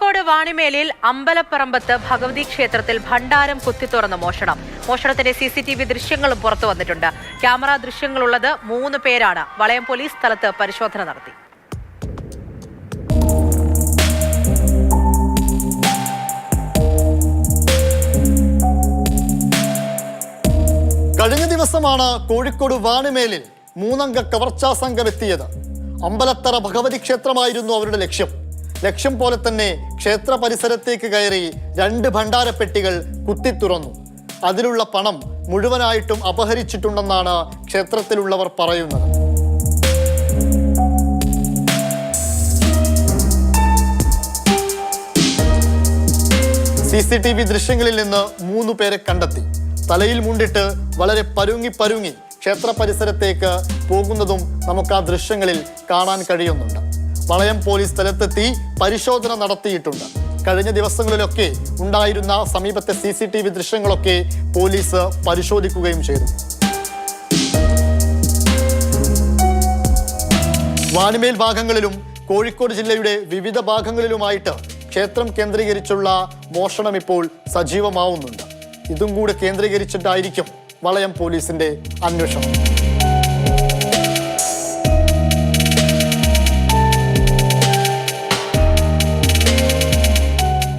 കോഴിക്കോട് വാണിമേലിൽ അമ്പലപ്പറമ്പത്ത് ഭഗവതി ക്ഷേത്രത്തിൽ ഭണ്ഡാരം കുത്തിത്തുറന്ന് മോഷണം. മോഷണത്തിന്റെ സി സി ടി വി ദൃശ്യങ്ങളും പുറത്തു വന്നിട്ടുണ്ട്. ക്യാമറ ദൃശ്യങ്ങളുള്ളത് മൂന്ന് പേരാണ്. വളയം പോലീസ് സ്ഥലത്ത് പരിശോധന നടത്തി. കഴിഞ്ഞ ദിവസമാണ് കോഴിക്കോട് വാണിമേലിൽ മൂന്നംഗ കവർച്ചാ സംഘം എത്തിയത്. അമ്പലത്തറ ഭഗവതി ക്ഷേത്രമായിരുന്നു അവരുടെ ലക്ഷ്യം. ലക്ഷ്യം പോലെ തന്നെ ക്ഷേത്ര പരിസരത്തേക്ക് കയറി രണ്ട് ഭണ്ഡാരപ്പെട്ടികൾ കുത്തിത്തുറന്നു അതിലുള്ള പണം മുഴുവനായിട്ടും അപഹരിച്ചിട്ടുണ്ടെന്നാണ് ക്ഷേത്രത്തിലുള്ളവർ പറയുന്നത്. സി സി ടി വി ദൃശ്യങ്ങളിൽ നിന്ന് മൂന്ന് പേരെ കണ്ടെത്തി. തലയിൽ മുണ്ടിട്ട് വളരെ പരുങ്ങി പരുങ്ങി ക്ഷേത്ര പരിസരത്തേക്ക് പോകുന്നതും നമുക്ക് ആ ദൃശ്യങ്ങളിൽ കാണാൻ കഴിയുന്നുണ്ട്. വളയം പോലീസ് സ്ഥലത്തെത്തി പരിശോധന നടത്തിയിട്ടുണ്ട്. കഴിഞ്ഞ ദിവസങ്ങളിലൊക്കെ ഉണ്ടായിരുന്ന സമീപത്തെ സി സി ടി വി ദൃശ്യങ്ങളൊക്കെ പോലീസ് പരിശോധിക്കുകയും ചെയ്തു. വാനുമേൽ ഭാഗങ്ങളിലും കോഴിക്കോട് ജില്ലയുടെ വിവിധ ഭാഗങ്ങളിലുമായിട്ട് ക്ഷേത്രം കേന്ദ്രീകരിച്ചുള്ള മോഷണം ഇപ്പോൾ സജീവമാവുന്നുണ്ട്. ഇതും കൂടെ കേന്ദ്രീകരിച്ചിട്ടായിരിക്കും വളയം പോലീസിന്റെ അന്വേഷണം.